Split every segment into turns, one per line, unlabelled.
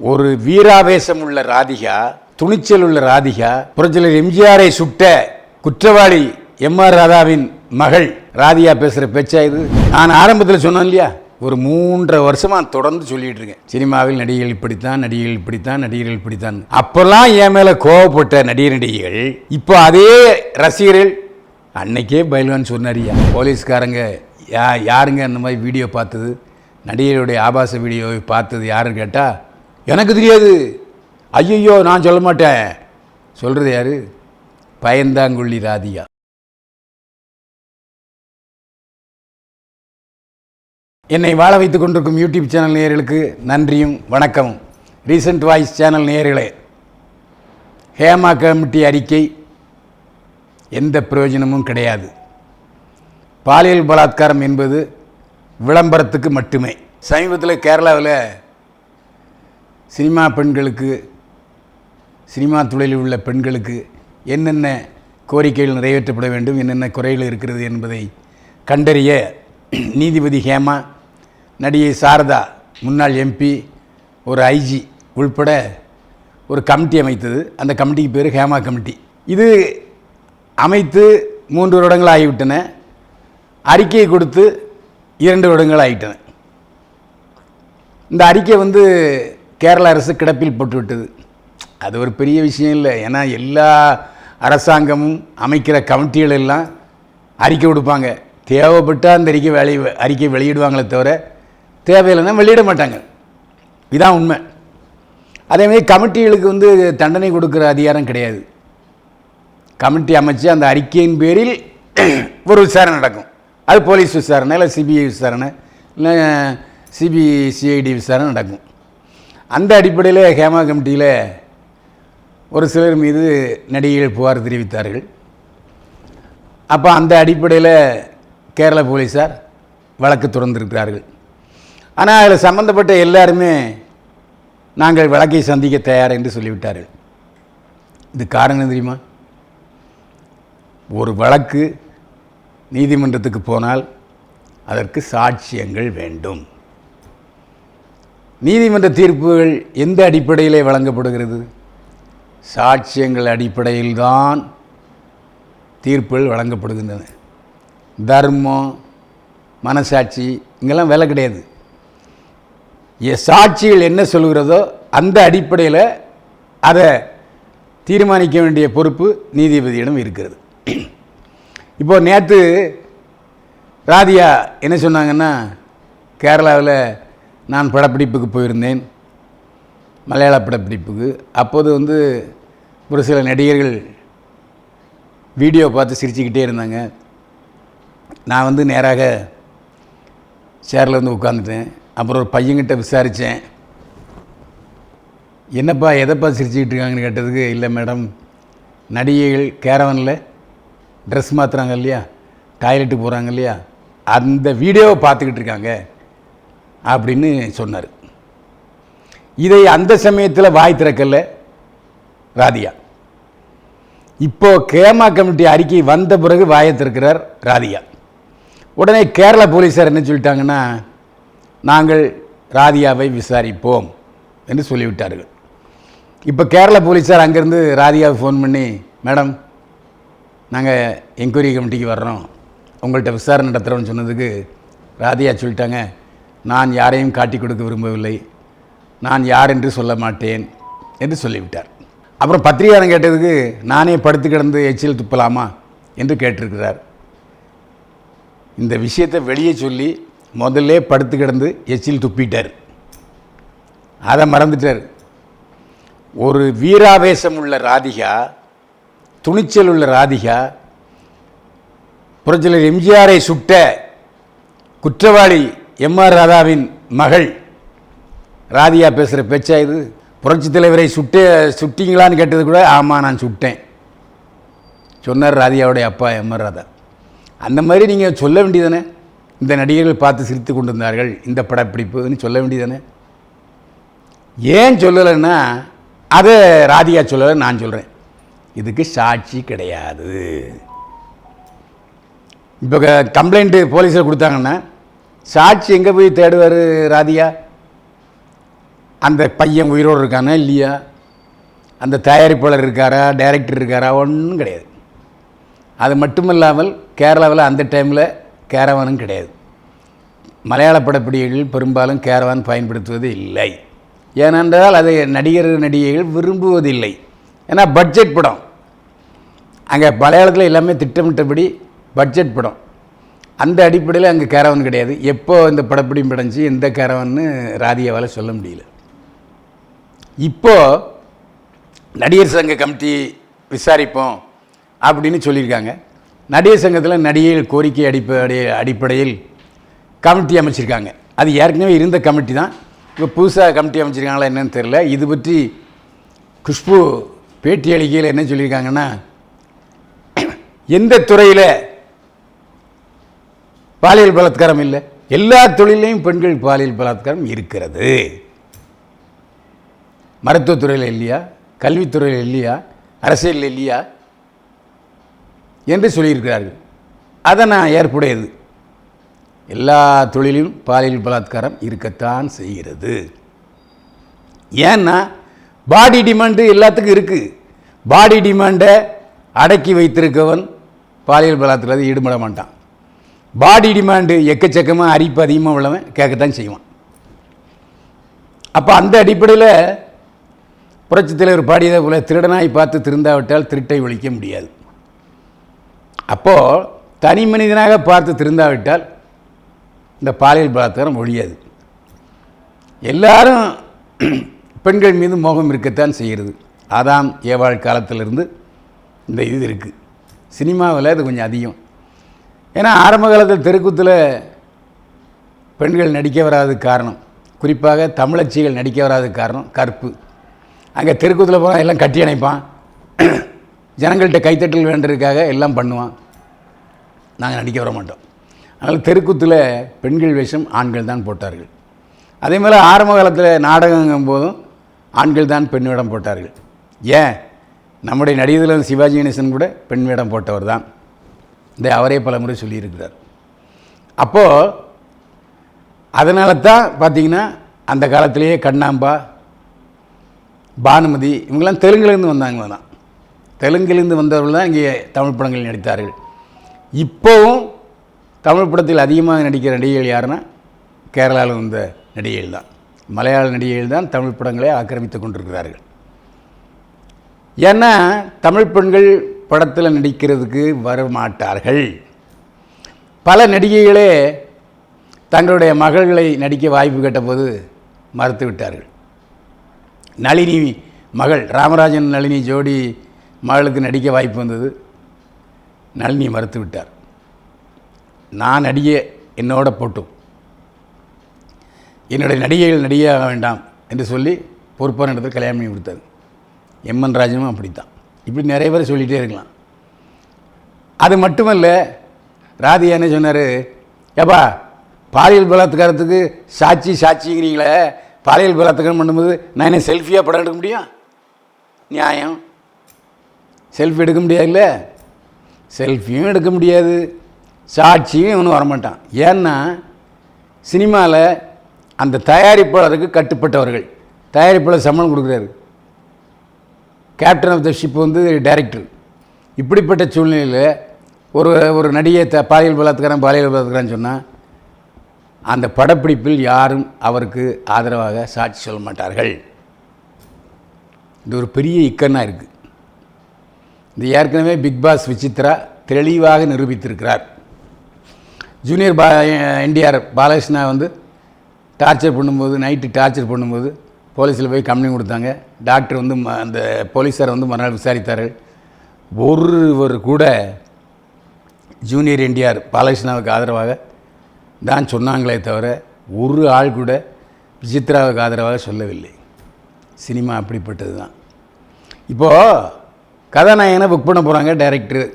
ஒரு வீராவேசம் உள்ள ராதிகா துணிச்சல் உள்ள ராதிகா புரட்சியர் எம்ஜிஆரை சுட்ட குற்றவாளி எம் ஆர் ராதாவின் மகள். ராதிகா பேசுற பேச்சா இது? நான் ஆரம்பத்தில் சொன்னேன் இல்லையா? ஒரு மூன்றரை வருஷமா தொடர்ந்து சொல்லிட்டு இருக்கேன். சினிமாவில் நடிகைகள் இப்படித்தான் நடிகைகள் இப்படித்தான் நடிகர்கள் இப்படித்தான். அப்பெல்லாம் என் மேல கோவப்பட்ட நடிகர் நடிகைகள் இப்போ அதே ரசிகர்கள். அன்னைக்கே பயில்வான் சொன்னாரியா போலீஸ்காரங்க யா யாருங்க அந்த மாதிரி வீடியோ பார்த்தது? நடிகருடைய ஆபாச வீடியோவை பார்த்தது யாருன்னு கேட்டால் எனக்கு தெரியாது. ஐயையோ நான் சொல்ல மாட்டேன். சொல்கிறது யாரு? பயந்தாங்குள்ளி ராதியா என்னை வாழ வைத்துக் கொண்டிருக்கும் யூடியூப் சேனல் நேயர்களுக்கு நன்றியும் வணக்கமும் ரீசன்ட் வாய்ஸ் சேனல் நேயர்களே ஹேமா கமிட்டி அறிக்கை எந்த பிரயோஜனமும் கிடையாது. பாலியல் பலாத்காரம் என்பது விளம்பரத்துக்கு மட்டுமே. சமீபத்தில் கேரளாவில் சினிமா பெண்களுக்கு சினிமா தொழிலில் உள்ள பெண்களுக்கு என்னென்ன கோரிக்கைகள் நிறைவேற்றப்பட வேண்டும் என்னென்ன குறைகள் இருக்கிறது என்பதை கண்டறிய நீதிபதி ஹேமா நடிகை சாரதா முன்னாள் எம்பி ஒரு ஐஜி உள்பட ஒரு கமிட்டி அமைத்தது. அந்த கமிட்டிக்கு பேர் ஹேமா கமிட்டி. இது அமைத்து மூன்று வருடங்கள் ஆகிவிட்டன. அறிக்கையை கொடுத்து இரண்டு வருடங்கள் ஆகிட்டன. இந்த அறிக்கை வந்து கேரள அரசு கிடப்பில் போட்டுவிட்டது. அது ஒரு பெரிய விஷயம் இல்லை. ஏன்னா எல்லா அரசாங்கமும் அமைக்கிற கமிட்டிகள் எல்லாம் அறிக்கை கொடுப்பாங்க. தேவைப்பட்டால் அந்த அறிக்கை வேலை அறிக்கை வெளியிடுவாங்களே தவிர தேவையில்லைன்னா வெளியிட மாட்டாங்க. இதான் உண்மை. அதேமாதிரி கமிட்டிகளுக்கு வந்து தண்டனை கொடுக்குற அதிகாரம் கிடையாது. கமிட்டி அமைச்சு அந்த அறிக்கையின் பேரில் ஒரு விசாரணை நடக்கும். அது போலீஸ் விசாரணை இல்லை சிபிஐ விசாரணை இல்லை சிபிசிஐடி விசாரணை நடக்கும். அந்த அடிப்படையில் ஹேமா கமிட்டியில் ஒரு சிலர் மீது நடிகைகள் புகார் தெரிவித்தார்கள். அப்போ அந்த அடிப்படையில் கேரள போலீஸார் வழக்கு தொடர்ந்திருக்கிறார்கள். ஆனால் அதில் சம்மந்தப்பட்ட எல்லாருமே நாங்கள் வழக்கை சந்திக்க தயார் என்று சொல்லிவிட்டார்கள். இது காரணம் தெரியுமா? ஒரு வழக்கு நீதிமன்றத்துக்கு போனால் அதற்கு சாட்சியங்கள் வேண்டும். நீதிமன்ற தீர்ப்புகள் எந்த அடிப்படையிலே வழங்கப்படுகிறது? சாட்சியங்கள் அடிப்படையில்தான் தீர்ப்புகள் வழங்கப்படுகின்றன. தர்மம் மனசாட்சி இங்கெல்லாம் வேலை கிடையாது. சாட்சிகள் என்ன சொல்கிறதோ அந்த அடிப்படையில் அதை தீர்மானிக்க வேண்டிய பொறுப்பு நீதிபதியிடம் இருக்கிறது. இப்போ நேற்று ராதியா என்ன சொன்னாங்கன்னா கேரளாவில் நான் படப்பிடிப்புக்கு போயிருந்தேன். மலையாள படப்பிடிப்புக்கு. அப்போது வந்து ஒரு சில நடிகர்கள் வீடியோ பார்த்து சிரிச்சுக்கிட்டே இருந்தாங்க. நான் வந்து நேராக சேரில் வந்து உட்காந்துட்டேன் அப்புறம் ஒரு பையன்கிட்ட விசாரித்தேன் என்னப்பா எதைப்பா சிரிச்சுக்கிட்டு இருக்காங்கன்னு கேட்டதுக்கு இல்லை மேடம் நடிகைகள் கேரவனில் ட்ரெஸ் மாற்றுறாங்க இல்லையா? டாய்லெட்டுக்கு போகிறாங்க இல்லையா? அந்த வீடியோவை பார்த்துக்கிட்டு இருக்காங்க. அப்படின்னு சொன்னார். இதை அந்த சமயத்தில் வாய் திறக்கல ராதியா இப்போ கேமா கமிட்டி அறிக்கை வந்த பிறகு வாயை திறக்கிறார் ராதியா உடனே கேரள போலீஸார் என்ன சொல்லிட்டாங்கன்னா நாங்கள் ராதியாவை விசாரிப்போம் என்று சொல்லிவிட்டார்கள். இப்போ கேரள போலீஸார் அங்கேருந்து ராதியாவை ஃபோன் பண்ணி மேடம் நாங்கள் என்கொயரி கமிட்டிக்கு வர்றோம். உங்கள்கிட்ட விசாரணை நடத்துகிறோம்னு சொன்னதுக்கு ராதியா சொல்லிட்டாங்க. நான் யாரையும் காட்டி கொடுக்க விரும்பவில்லை. நான் யார் என்று சொல்ல மாட்டேன் என்று சொல்லிவிட்டார். அப்புறம் பத்திரிகாரம் கேட்டதுக்கு நானே படுத்து கிடந்து எச்சில் துப்பலாமா? என்று கேட்டிருக்கிறார். இந்த விஷயத்தை வெளியே சொல்லி முதல்ல படுத்து கிடந்து எச்சில் துப்பிட்டார். அதை மறந்துட்டார். ஒரு வீராவேசம் உள்ள ராதிகா துணிச்சல் உள்ள ராதிகா புரட்சியர் எம்ஜிஆரை சுட்ட குற்றவாளி எம் ஆர் ராதாவின் மகள். ராதியா பேசுகிற பேச்சா இது? புரட்சி தலைவரை சுட்ட சுட்டிங்களான்னு கேட்டது கூட ஆமாம் நான் சுட்டேன். சொன்னார் ராதியாவுடைய அப்பா எம் ஆர் ராதா. அந்த மாதிரி நீங்கள் சொல்ல வேண்டியதானே இந்த நடிகர்கள் பார்த்து சிரித்து கொண்டிருந்தார்கள். இந்த படப்பிடிப்புன்னு சொல்ல வேண்டியதானே ஏன் சொல்லலைன்னா அதை ராதிகா சொல்லலை நான் சொல்கிறேன் இதுக்கு சாட்சி கிடையாது. இப்போ கம்ப்ளைண்ட்டு போலீஸில் கொடுத்தாங்கன்னா சாட்சி எங்கே போய் தேடுவார் ராதியா அந்த பையன் உயிரோடு இருக்கானா இல்லையா? அந்த தயாரிப்பாளர் இருக்காரா டைரக்டர் இருக்காரா? ஒன்றும் கிடையாது. அது மட்டும் இல்லாமல் கேரளாவில் அந்த டைமில் கேரவானும் கிடையாது. மலையாள படப்பிடிகள் பெரும்பாலும் கேரவான் பயன்படுத்துவது இல்லை. ஏனென்றால் அதை நடிகர் நடிகைகள் விரும்புவதில்லை. ஏன்னா பட்ஜெட் படம். அங்கே மலையாளத்தில் எல்லாமே திட்டமிட்டபடி பட்ஜெட் படம். அந்த அடிப்படையில் அங்கே கேரவன் கிடையாது. எப்போ இந்த படப்பிடிப்பு படைஞ்சு எந்த கேரவன்னு ராதியாவால் சொல்ல முடியல. இப்போது நடிகர் சங்க கமிட்டி விசாரிப்போம் அப்படின்னு சொல்லியிருக்காங்க. நடிகர் சங்கத்தில் நடிகர் கோரிக்கை அடிப்படை அடிப்படையில் கமிட்டி அமைச்சிருக்காங்க. அது ஏற்கனவே இருந்த கமிட்டி தான். இப்போ புதுசாக கமிட்டி அமைச்சிருக்காங்களா என்னன்னு தெரில இது பற்றி குஷ்பு பேட்டி அளிக்கையில் என்ன சொல்லியிருக்காங்கன்னா எந்த துறையில் பாலியல் பலாத்காரம் இல்லை. எல்லா தொழிலையும் பெண்கள் பாலியல் பலாத்காரம் இருக்கிறது. மருத்துவத்துறையில் இல்லையா? கல்வித்துறையில் இல்லையா? அரசியலில் இல்லையா? என்று சொல்லியிருக்கிறார்கள். அதை நான் ஏற்புடையது. எல்லா தொழிலும் பாலியல் பலாத்காரம் இருக்கத்தான் செய்கிறது. ஏன்னா பாடி டிமாண்டு எல்லாத்துக்கும் இருக்குது பாடி டிமாண்டை அடக்கி வைத்திருக்கவன் பாலியல் பலாத்காரத்தில் ஈடுபட மாட்டான். பாடி டிமாண்டு எக்கச்சக்கமாக அரிப்பு அதிகமாக உள்ளவன் கேட்கத்தான் செய்வான். அப்போ அந்த அடிப்படையில் புரட்சி தலைவர் பாடியதை போல திருடனாய் பார்த்து திருந்தாவிட்டால் திருட்டை ஒழிக்க முடியாது. அப்போது தனி மனிதனாக பார்த்து திருந்தாவிட்டால் இந்த பாலியல் பலாத்காரம் ஒழியாது. எல்லாரும் பெண்கள் மீது மோகம் இருக்கத்தான் செய்கிறது. அதான் ஏவாழ் காலத்திலிருந்து இந்த இது இருக்குது சினிமாவில் அது கொஞ்சம் அதிகம். ஏன்னா ஆரம்ப காலத்தில் தெருக்கூத்தில் பெண்கள் நடிக்க வராது காரணம். குறிப்பாக தமிழச்சிகள் நடிக்க வராது காரணம் கற்பு. அங்கே தெருக்கூத்தில் போனால் எல்லாம் கட்டி அணைப்பான். ஜனங்கள்கிட்ட கைத்தட்டல் வேண்டதுக்காக எல்லாம் பண்ணுவான். நாங்கள் நடிக்க வர மாட்டோம். அதனால் தெருக்கூத்தில் பெண்கள் வேஷம் ஆண்கள் தான் போட்டார்கள். அதே மாதிரி ஆரம்ப காலத்தில் நாடகங்கும் போதும் ஆண்கள் தான் பெண் வேடம் போட்டார்கள். ஏன்? நம்முடைய நடிகர்கள் சிவாஜி கணேசன் கூட பெண் வேடம் போட்டவர் தான். இதை அவரே பல முறை சொல்லியிருக்கிறார். அப்போது அதனால தான் பார்த்தீங்கன்னா அந்த காலத்திலேயே கண்ணாம்பா பானுமதி இவங்கெல்லாம் தெலுங்குலேருந்து வந்தாங்க தான் தெலுங்குலேருந்து வந்தவர்கள் தான் இங்கே தமிழ் படங்களில் நடித்தார்கள். இப்போவும் தமிழ் படத்தில் அதிகமாக நடிக்கிற நடிகைகள் யாருன்னா கேரளாவில் வந்த நடிகைகள் தான். மலையாள நடிகைகள் தான் தமிழ் படங்களை ஆக்கிரமித்து கொண்டிருக்கிறார்கள். ஏன்னா தமிழ் பெண்கள் படத்தில் நடிக்கிறதுக்கு வரமாட்டார்கள். பல நடிகைகளே தங்களுடைய மகள்களை நடிக்க வாய்ப்பு கேட்டபோது மறுத்து விட்டார்கள். நளினி மகள் ராமராஜன் நளினி ஜோடி மகளுக்கு நடிக்க வாய்ப்பு வந்தது. நளினி மறுத்து விட்டார். நான் நடிக என்னோட போட்டும். என்னுடைய நடிகைகள் நடிகையாக வேண்டாம் என்று சொல்லி பொறுப்பான இடத்துல கல்யாணம் பண்ணி கொடுத்தாரு. எம்என் ராஜனும் அப்படித்தான். இப்படி நிறைய பேர் சொல்லிகிட்டே இருக்கலாம். அது மட்டுமல்ல ராதி என்ன சொன்னார்? ஏப்பா பாலியல் பலாத்காரத்துக்கு சாட்சி சாட்சிங்கிறீங்களே பாலியல் பலாத்காரம் பண்ணும்போது நான் என்ன செல்ஃபியாக படம் எடுக்க முடியும்? நியாயம். செல்ஃபி எடுக்க முடியாதுல்ல? செல்ஃபியும் எடுக்க முடியாது. சாட்சியும் இவனும் வரமாட்டான். ஏன்னா சினிமாவில் அந்த தயாரிப்பாளருக்கு கட்டுப்பட்டவர்கள். தயாரிப்பாளர் சம்பளம் கொடுக்குறாரு. கேப்டன் ஆஃப் த ஷிப் வந்து டைரக்டர் இப்படிப்பட்ட சூழ்நிலையில் ஒரு ஒரு நடிகை த பாலியல் பலாத்காரம் பாலியல் பலாத்காரம் சொன்னால் அந்த படப்பிடிப்பில் யாரும் அவருக்கு ஆதரவாக சாட்சி சொல்ல மாட்டார்கள். இது ஒரு பெரிய இக்கன்னாக இருக்குது இது ஏற்கனவே பிக் பாஸ் விசித்ரா தெளிவாக நிரூபித்திருக்கிறார். ஜூனியர் பா என்டிஆர் பாலகிருஷ்ணா வந்து டார்ச்சர் பண்ணும்போது நைட்டு டார்ச்சர் பண்ணும்போது போலீஸில் போய் கம்ப்ளைண்ட் கொடுத்தாங்க. டாக்டர் வந்து ம- அந்த போலீஸார் வந்து மறுநாள் விசாரித்தார்கள் ஒருவர் கூட ஜூனியர் என்டிஆர் பாலகிருஷ்ணாவுக்கு ஆதரவாக தான் சொன்னாங்களே தவிர ஒரு ஆள் கூட விசித்ராவுக்கு ஆதரவாக சொல்லவில்லை. சினிமா அப்படிப்பட்டது தான். இப்போது கதாநாயகனை புக் பண்ண போகிறாங்க டைரக்டர்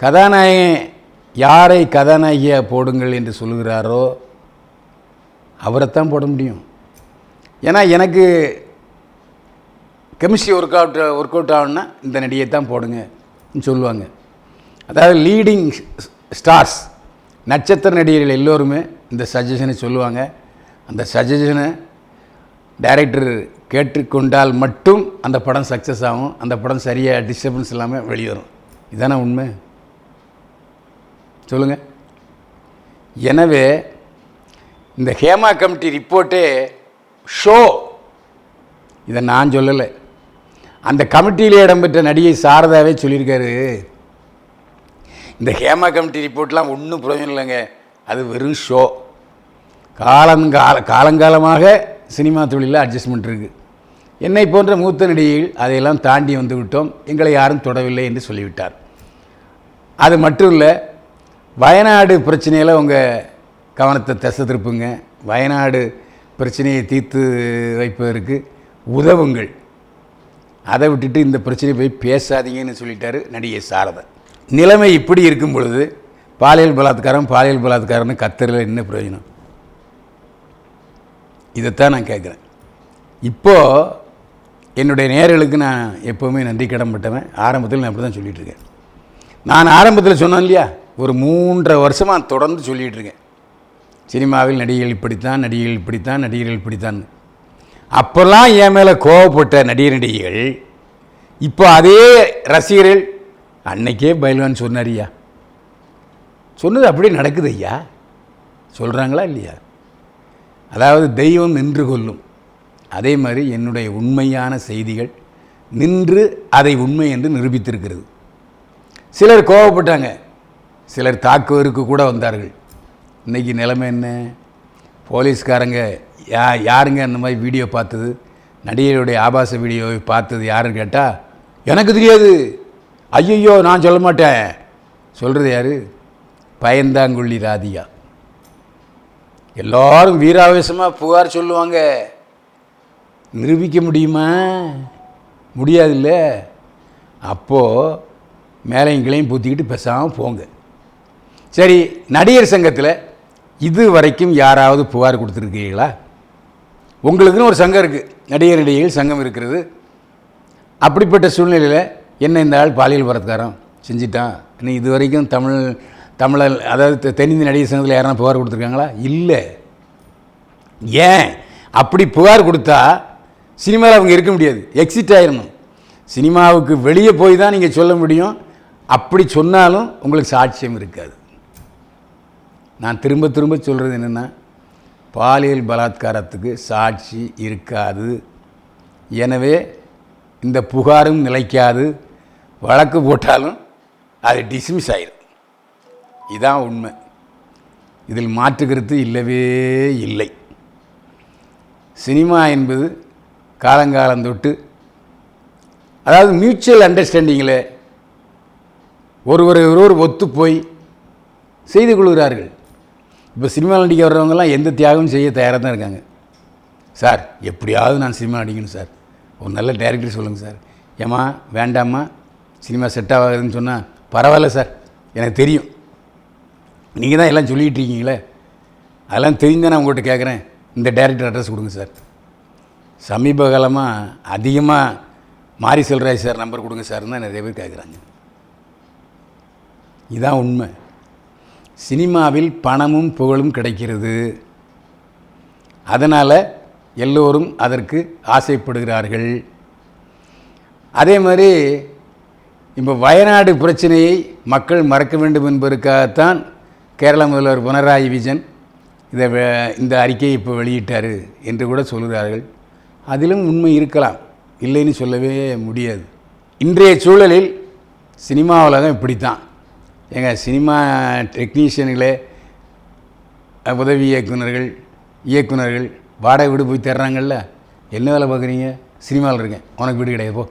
கதாநாயகன் யாரை கதாநாயகியாக போடுங்கள் என்று சொல்கிறாரோ அவரைத்தான் போட முடியும். ஏன்னா எனக்கு chemistry work out work out ஆகணும்னா இந்த நடிகை தான் போடுங்கன்னு சொல்லுவாங்க. அதாவது லீடிங் ஸ்டார்ஸ் நட்சத்திர நடிகர்கள் எல்லோருமே இந்த சஜஷனை சொல்லுவாங்க. அந்த சஜஷனை டைரக்டர் கேட்டுக்கொண்டால் மட்டும் அந்த படம் சக்ஸஸ் ஆகும். அந்த படம் சரியாக டிஸ்டர்பன்ஸ் இல்லாமல் வெளிவரும். இதானே உண்மை? சொல்லுங்கள் எனவே இந்த ஹேமா கமிட்டி ரிப்போர்ட்டே ஷோ இதை நான் சொல்லலை. அந்த கமிட்டியில் இடம்பெற்ற நடிகை சாரதாவே சொல்லியிருக்காரு. இந்த ஹேமா கமிட்டி ரிப்போர்ட்லாம் ஒன்றும் பிரயோஜனம் இல்லைங்க. அது வெறும் ஷோ காலங்கால காலங்காலமாக சினிமா தொழிலில் அட்ஜஸ்ட்மெண்ட் இருக்குது என்னை போன்ற மூத்த நடிகைகள் அதையெல்லாம் தாண்டி வந்து விட்டோம். எங்களை யாரும் தொடவில்லை என்று சொல்லிவிட்டார். அது மட்டும் இல்லை வயநாடு பிரச்சனையில் உங்கள் கவனத்தை திசை திருப்புங்க. வயநாடு பிரச்சனையை தீர்த்து வைப்பதற்கு உதவுங்கள். அதை விட்டுட்டு இந்த பிரச்சனையை போய் பேசாதீங்கன்னு சொல்லிட்டாரு நடிகை சாரதா. நிலைமை இப்படி இருக்கும் பொழுது பாலியல் பலாத்காரம் பாலியல் பலாத்காரம்னு கத்தரில் என்ன பிரயோஜனம்? இதைத்தான் நான் கேட்குறேன். இப்போது என்னுடைய நேர்களுக்கு நான் எப்போவுமே நன்றி கடன்பட்டவன். ஆரம்பத்தில் நான் அப்படி தான் சொல்லிகிட்டு இருக்கேன். நான் ஆரம்பத்தில் சொன்னேன் இல்லையா? ஒரு மூன்றரை வருஷமாக தொடர்ந்து சொல்லிகிட்ருக்கேன் சினிமாவில் நடிகைகள் இப்படித்தான் நடிகைகள் இப்படித்தான் நடிகர்கள் இப்படித்தான். அப்போல்லாம் என் மேலே கோவப்பட்ட நடிகர் நடிகைகள் இப்போ அதே ரசிகர்கள் அன்னைக்கே பயில்வான் சொன்னார் ஐயா. சொன்னது அப்படியே நடக்குது ஐயா. சொல்கிறாங்களா இல்லையா? அதாவது தெய்வம் நின்று கொள்ளும். அதே மாதிரி என்னுடைய உண்மையான செய்திகள் நின்று அதை உண்மை என்று நிரூபித்திருக்கிறது. சிலர் கோவப்பட்டாங்க. சிலர் தாக்குவதற்கு கூட வந்தார்கள். இன்றைக்கி நிலைமை என்ன? போலீஸ்காரங்க யா யாருங்க அந்த மாதிரி வீடியோ பார்த்தது? நடிகருடைய ஆபாச வீடியோவை பார்த்தது யாருன்னு கேட்டால் எனக்கு தெரியாது. ஐயையோ நான் சொல்ல மாட்டேன். சொல்கிறது யார்? பயந்தாங்குள்ளி ராதியா எல்லோரும் வீராவேசமாக புகார் சொல்லுவாங்க. நிரூபிக்க முடியுமா? முடியாதுல்ல. அப்போது மேலையும் கிளையும் பூத்திக்கிட்டு பேசாமல் போங்க. சரி நடிகர் சங்கத்தில் இது வரைக்கும் யாராவது புகார் கொடுத்துருக்கீங்களா? உங்களுக்குன்னு ஒரு சங்கம் இருக்குது நடிகர் நடிகைகள் சங்கம் இருக்கிறது. அப்படிப்பட்ட சூழ்நிலையில் என்ன இந்த ஆள் பாலியல் பரத்காரம் செஞ்சிட்டான்? நீ இது வரைக்கும் தமிழ் தமிழர் அதாவது தென்னிந்திய நடிகர் சங்கத்தில் யாரும் புகார் கொடுத்துருக்காங்களா? இல்லை. ஏன்? அப்படி புகார் கொடுத்தா சினிமாவில் அவங்க இருக்க முடியாது. எக்ஸிட் ஆயிடணும் சினிமாவுக்கு வெளியே போய் தான் நீங்கள் சொல்ல முடியும். அப்படி சொன்னாலும் உங்களுக்கு சாட்சியம் இருக்காது. நான் திரும்ப திரும்ப சொல்கிறது என்னென்னா பாலியல் பலாத்காரத்துக்கு சாட்சி இருக்காது. எனவே இந்த புகாரும் நிலைக்காது. வழக்கு போட்டாலும் அது டிஸ்மிஸ் ஆயிடும் இதான் உண்மை. இதில் மாற்றுக்கருத்து இல்லவே இல்லை. சினிமா என்பது காலங்காலம் தொட்டு அதாவது மியூச்சுவல் அண்டர்ஸ்டாண்டிங்கில் ஒருவர் ஒருவர் ஒத்து போய் செய்து கொள்கிறார்கள். இப்போ சினிமா நடிக்க வர்றவங்கெல்லாம் எந்த தியாகமும் செய்ய தயாராக தான் இருக்காங்க. சார் எப்படியாவது நான் சினிமா நடிக்கணும் சார். ஒரு நல்ல டேரக்டர் சொல்லுங்கள் சார். ஏம்மா வேண்டாம்மா சினிமா செட் ஆகாதுன்னு சொன்னால் பரவாயில்ல சார். எனக்கு தெரியும். நீங்கள் தான் எல்லாம் சொல்லிகிட்டு இருக்கீங்களே. அதெல்லாம் தெரிஞ்சு நான் உங்கள்கிட்ட கேட்குறேன். இந்த டேரக்டர் அட்ரஸ் கொடுங்க சார். சமீப காலமாக அதிகமாக மாரி செல்வராஜ் சார் நம்பர் கொடுங்க சார்னு தான் நிறைய பேர் கேட்குறாங்க. இதுதான் உண்மை. சினிமாவில் பணமும் புகழும் கிடைக்கிறது. அதனால் எல்லோரும் அதற்கு ஆசைப்படுகிறார்கள். அதே மாதிரி இப்போ வயநாடு பிரச்சனையை மக்கள் மறக்க வேண்டும் என்பதற்காகத்தான் கேரள முதல்வர் பினராயி விஜயன் இதை இந்த அறிக்கையை இப்போ வெளியிட்டார் என்று கூட சொல்கிறார்கள். அதிலும் உண்மை இருக்கலாம். இல்லைன்னு சொல்லவே முடியாது. இன்றைய சூழலில் சினிமா உலகம் இப்படித்தான். எங்கள் சினிமா டெக்னீஷியன்களே உதவி இயக்குனர்கள் இயக்குனர்கள் வாடகை வீடு போய் தர்றாங்கல்ல என்ன வேலை பார்க்குறீங்க? சினிமாவில் இருக்கேன். உனக்கு வீடு கிடையாது போ.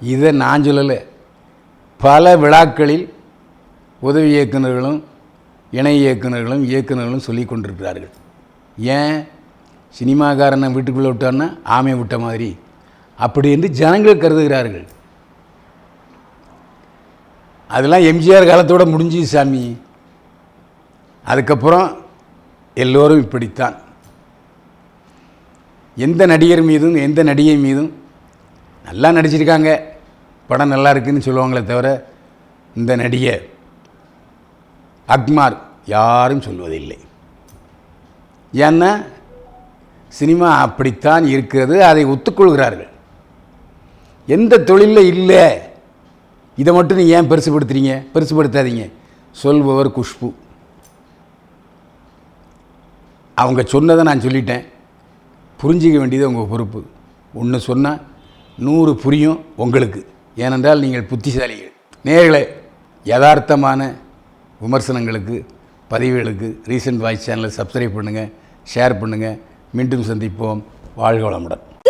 இதை நான் சொல்லலை. பல விழாக்களில் உதவி இயக்குனர்களும் இணை இயக்குனர்களும் இயக்குநர்களும் சொல்லி கொண்டிருக்கிறார்கள். ஏன்? சினிமாக்காரனை வீட்டுக்குள்ளே விட்டான்னா ஆமையை விட்ட மாதிரி. அப்படி என்று ஜனங்கள் கருதுகிறார்கள். அதெல்லாம் எம்ஜிஆர் காலத்தோட முடிஞ்சு சாமி. அதுக்கப்புறம் எல்லோரும் இப்படித்தான். எந்த நடிகர் மீதும் எந்த நடிகை மீதும் நல்லா நடிச்சிருக்காங்க. படம் நல்லா இருக்குன்னு சொல்லுவாங்களே தவிர இந்த நடிகை அக்மார் யாரும் சொல்வதில்லை. ஏன்னா சினிமா அப்படித்தான் இருக்கிறது அதை ஒத்துக்கொள்கிறார்கள். எந்த தொழிலில் இல்லை. இதை மட்டும் நீ ஏன் பெருசுப்படுத்துறீங்க பெருசுப்படுத்தாதீங்க சொல்பவர் குஷ்பு. அவங்க சொன்னதை நான் சொல்லிட்டேன். புரிஞ்சிக்க வேண்டியது உங்கள் பொறுப்பு. ஒன்று சொன்னால் நூறு புரியும் உங்களுக்கு. ஏனென்றால் நீங்கள் புத்திசாலிகள். நேர்களை யதார்த்தமான விமர்சனங்களுக்கு பதிவுகளுக்கு ரீசன்ட் வாய்ஸ் சேனலை சப்ஸ்கிரைப் பண்ணுங்கள் ஷேர் பண்ணுங்கள் மீண்டும் சந்திப்போம். வாழ்க வளமுடன்.